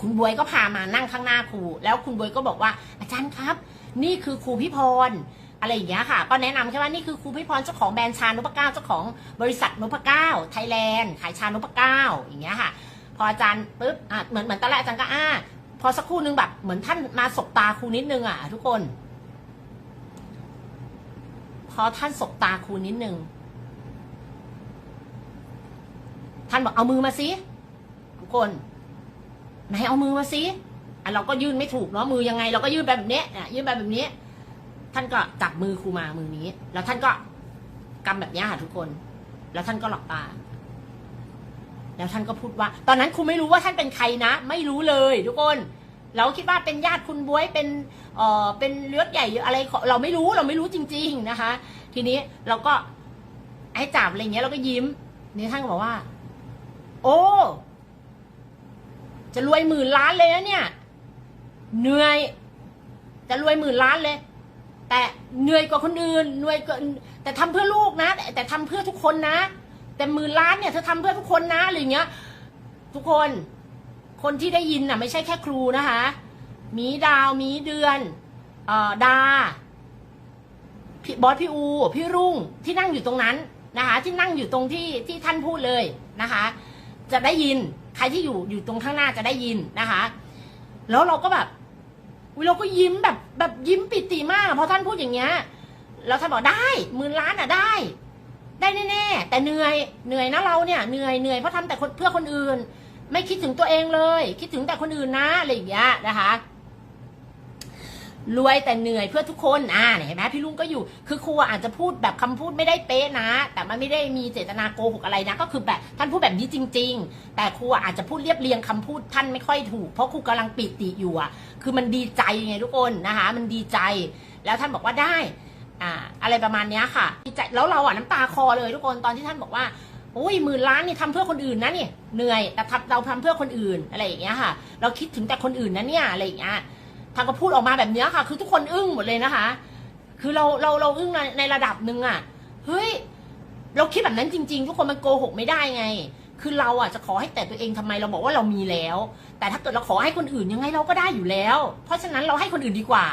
คุณบวยก็พามานั่งข้างหน้าครู แล้วคุณบวยก็บอกว่าอาจารย์ครับ นี่คือครูพิพรอะไรอย่างเงี้ยค่ะ ก็แนะนำแค่ว่านี่คือครูพิพรเจ้าของแบรนด์ชานพเก้าเจ้าของบริษัทนพเก้าไทยแลนด์ขายชานพเก้าอย่างเงี้ยค่ะ พออาจารย์ปุ๊บอะเหมือนเหมือนตอนแรกอาจารย์ก็อ่าพอสักครู่นึงแบบเหมือนท่านมาสบตาครูนิดนึงอะ ทุกคน พอท่านสบตาครูนิดนึงท่านบอกเอามือมาสิทุกคน ไหนเอามือมาสิอะเราก็ยื่นไม่ถูกเนาะมือยังไง เราก็ยื่นแบบเนี้ยอะยื่นแบบแบบนี้ ท่านก็จับมือครูมามือนี้ แล้วท่านก็กำแบบนี้ค่ะทุกคน แล้วท่านก็หลับตา แล้วท่านก็พูดว่า ตอนนั้นครูไม่รู้ว่าท่านเป็นใครนะ ไม่รู้เลยทุกคน เราคิดว่าเป็นญาติคุณบวยเป็นเอ่อเป็นเลือดใหญ่อะไรของเราไม่รู้เราไม่รู้จริง ๆนะคะ ทีนี้เราก็ให้จับอะไรเงี้ยเราก็ยิ้ม นี่ท่านก็บอกว่า โอ้ จะรวยหมื่นล้านเลยนะเนี่ย เหนื่อย จะรวยหมื่นล้านเลย แต่เหนื่อยกว่าคนอื่นเหนื่อยกว่าแต่ทำเพื่อลูกนะ แต่แต่ทำเพื่อทุกคนนะ แต่หมื่นล้านเนี่ยเธอทำเพื่อทุกคนนะอะไรอย่างเงี้ย ทุกคน คนที่ได้ยินน่ะ ไม่ใช่แค่ครูนะคะมีดาวมีเดือนเอ่อดาพี่บอสพี่อู พี่รุ่งที่นั่งอยู่ตรงนั้นนะคะ ที่นั่งอยู่ตรงที่ที่ท่านพูดเลยนะคะ จะได้ยิน ใครที่อยู่อยู่ตรงข้างหน้าจะได้ยินนะคะ แล้วเราก็แบบอุ๊ยเราก็ยิ้มแบบแบบยิ้มปิติมากอะพอท่านพูดอย่างเงี้ยแล้วท่านบอกได้หมื่นล้านอะได้ ได้แน่ๆแต่เหนื่อยเหนื่อยนะเราเนี่ยเหนื่อยเหนื่อยเพราะทำแต่คนเพื่อคนอื่น ไม่คิดถึงตัวเองเลย คิดถึงแต่คนอื่นนะอะไรอย่างเงี้ยนะคะ รวยแต่เหนื่อยเพื่อทุกคนอ่าเนี่ยเห็นไหมพี่ลุงก็อยู่ คือครูอาจจะพูดแบบคำพูดไม่ได้เป๊ะนะ แต่มันไม่ได้มีเจตนาโกหกอะไรนะ ก็คือแบบท่านพูดแบบนี้จริง ๆ แต่ครูอาจจะพูดเรียบเรียงคำพูดท่านไม่ค่อยถูก เพราะครูกำลังปิติอยู่อะ คือมันดีใจไงทุกคนนะคะ มันดีใจ แล้วท่านบอกว่าได้ อ่า อะไรประมาณนี้ค่ะดีใจแล้วเราอะน้ำตาคอเลยทุกคนตอนที่ท่านบอกว่าโอ้ยหมื่นล้านนี่ทำเพื่อคนอื่นนะนี่เหนื่อยแต่ทำเราทำเพื่อคนอื่นอะไรอย่างเงี้ยค่ะ เราคิดถึงแต่คนอื่นนะเนี่ยอะไรอย่างเงี้ย ท่านก็พูดออกมาแบบนี้ค่ะ คือทุกคนอึ้งหมดเลยนะคะ คือเราเราเราอึ้งในในระดับหนึ่งอะ เฮ้ย เราคิดแบบนั้นจริง ๆ ทุกคนมันโกหกไม่ได้ไง คือเราอะจะขอให้แต่ตัวเองทำไมเราบอกว่าเรามีแล้ว แต่ถ้าเกิดเราขอให้คนอื่นยังไงเราก็ได้อยู่แล้ว เพราะฉะนั้นเราให้คนอื่นดีกว่า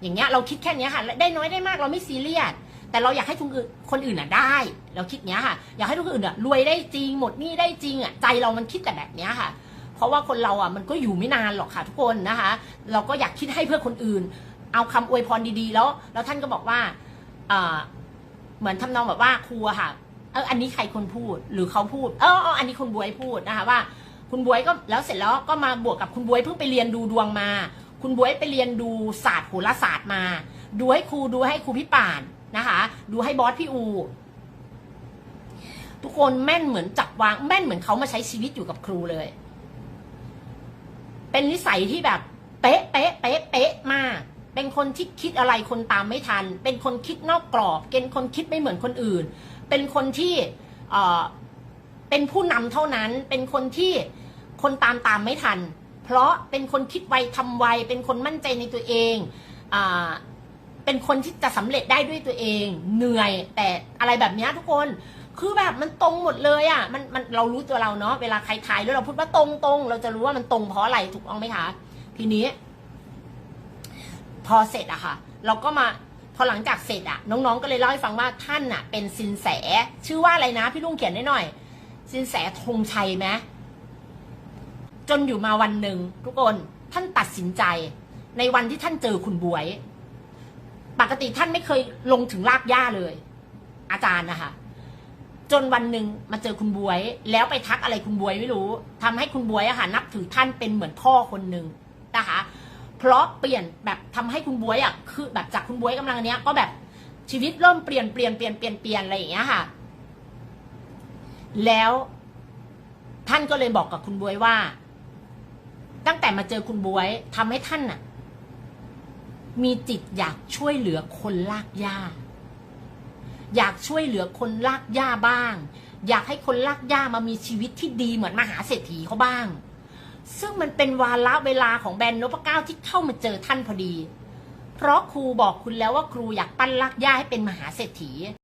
อย่างเงี้ยเราคิดแค่นี้ค่ะ ได้น้อยได้มากเราไม่ซีเรียส แต่เราอยากให้ทุกคนอื่นอะได้ เราคิดเนี้ยค่ะ อยากให้ทุกคนอื่นอะรวยได้จริงหมดหนี้ได้จริงอะใจเรามันคิดแต่แบบเนี้ยค่ะเราะว่าคนเราอะมันก็อยู่ไม่นานหรอกค่ะทุกคนนะคะ เราก็อยากคิดให้เพื่อคนอื่น เอาคำอวยพรดีๆ แล้ว แล้วท่านก็บอกว่าเหมือนทำนองแบบว่าครูค่ะเอออันนี้ใครคนพูดหรือเขาพูดเออเอออันนี้คุณบวยพูดนะคะว่า คุณบวยก็แล้วเสร็จแล้วก็มาบวกกับคุณบวยเพิ่งไปเรียนดูดวงมา คุณบวยไปเรียนดูศาสตร์โหราศาสตร์มา ดูให้ครูดูให้ครูพี่ป่านนะคะ ดูให้บอสพี่อูทุกคนแม่นเหมือนจับวางแม่นเหมือนเขามาใช้ชีวิตอยู่กับครูเลย เป็นนิสัยที่แบบ เป๊ะเป๊ะเป๊ะเป๊ะมาก เป็นคนที่คิดอะไรคนตามไม่ทัน เป็นคนคิดนอกกรอบ เป็นคนคิดไม่เหมือนคนอื่น เป็นคนที่เอ่อเป็นผู้นำเท่านั้น เป็นคนที่คนตามตามไม่ทัน เพราะเป็นคนคิดไวทำไว เป็นคนมั่นใจในตัวเองอ่าเป็นคนที่จะสำเร็จได้ด้วยตัวเอง เหนื่อยแต่อะไรแบบนี้ทุกคน คือแบบมันตรงหมดเลยอะ่ะมันมันเรารู้ตัวเราเนาะเวลาใครทายแล้วเราพูดว่าตรงตรงเราจะรู้ว่ามันตรงเพราะอะไรถูกต้องไหมคะ ทีนี้ พอเสร็จอะค่ะ เราก็มาพอหลังจากเสร็จอะน้องๆก็เลยเล่าให้ฟังว่าท่านอะเป็นสินแส ชื่อว่าอะไรนะพี่ลุงเขียนได้หน่อย สินแสธงชัยไหมจนอยู่มาวันหนึ่งทุกคนท่านตัดสินใจ ในวันที่ท่านเจอคุณบวย ปกติท่านไม่เคยลงถึงรากหญ้าเลย อาจารย์นะคะ จนวันหนึ่งมาเจอคุณบวย แล้วไปทักอะไรคุณบวยไม่รู้ทำให้คุณบวยอะค่ะนับถือท่านเป็นเหมือนพ่อคนหนึ่งนะคะ เพราะเปลี่ยนแบบทำให้คุณบวยอะคือแบบจากคุณบวยกำลังเนี้ยก็แบบชีวิตเริ่มเปลี่ยนเปลี่ยนเปลี่ยนเปลี่ยนเปลี่ยนอะไรอย่างเงี้ยค่ะ แล้วท่านก็เลยบอกกับคุณบวยว่า ตั้งแต่มาเจอคุณบวยทำให้ท่านน่ะ มีจิตอยากช่วยเหลือคนลากหญ้า อยากช่วยเหลือคนลากหญ้าบ้าง อยากให้คนลากหญ้ามามีชีวิตที่ดีเหมือนมหาเศรษฐีเขาบ้าง ซึ่งมันเป็นวาระเวลาของแบรนด์นพเก้าที่เข้ามาเจอท่านพอดี เพราะครูบอกคุณแล้วว่าครูอยากปั้นลากหญ้าให้เป็นมหาเศรษฐี